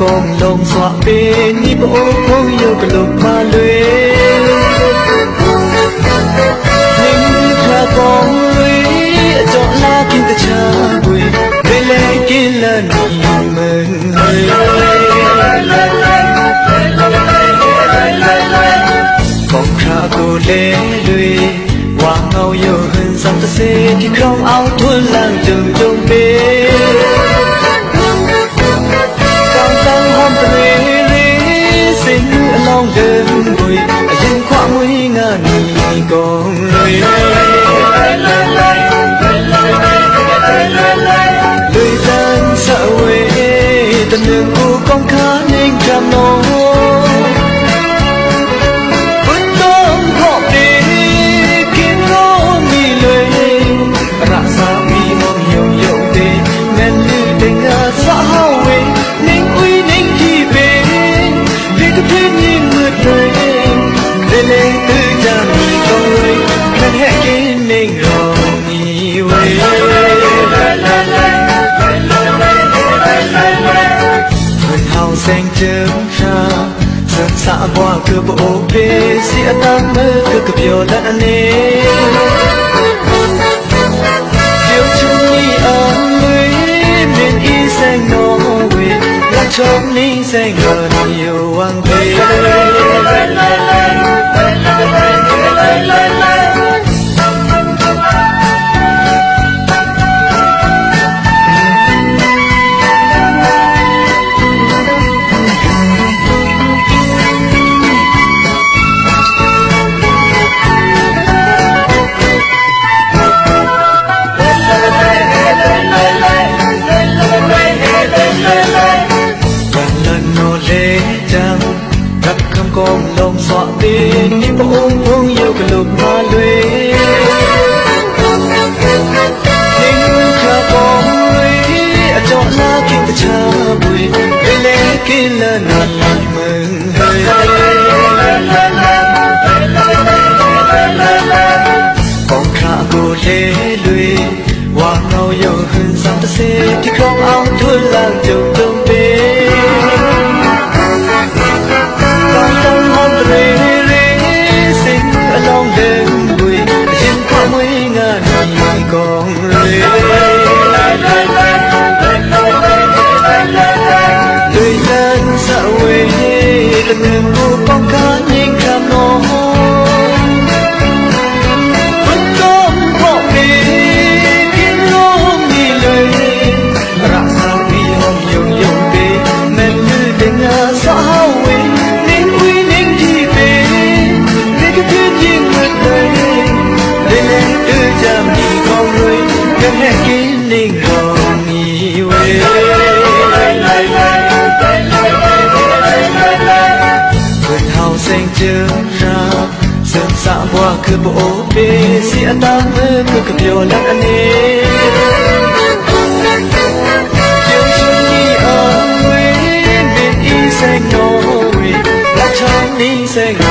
ကုန်းလုံးစွာပေနိဘုံကုန်းယုတ်လုံးမလွေနေမှုခါကုန်းလွေအကြောင်းလာကင်းတချာကွေဘယ်လဲကင်းလန်းနီမန်ကောင်းခါကိုလဲလွေဝါငေါယုတ်ဟန်စပ်တစေဒီကောင်အောင်ထွန်းလန်းကြုံကြုံပေ con lây lời tan xã huế tận đường của con khá nên chạm nỗi စာအပွားကဘိုးဖေးစီအတမ်းမကကပြောတဲ့အနေပြောချင်နီအမွေမင်းဤဆိုင်နော်ဝေလက်ချုံနီဆိုင်ကနီယဝံဖေးកងលំសក់ទេនេះបងអូនហងយកកលុកមកលွေនេះខាបងលွေអចោណាគិតឆាបុយពេលលេងគិលណាស់មិនបងខាគូទេលွေវ៉ាណោយកហ៊ឹមសំតសេទីកងអោនធុលឡើងជុំ nghe kín linh hồn yêu Vườn hào xanh trường ra Sơn xã qua cứ bộ bê Sẽ ta mơ cứ cầm điều lạc anh em Sing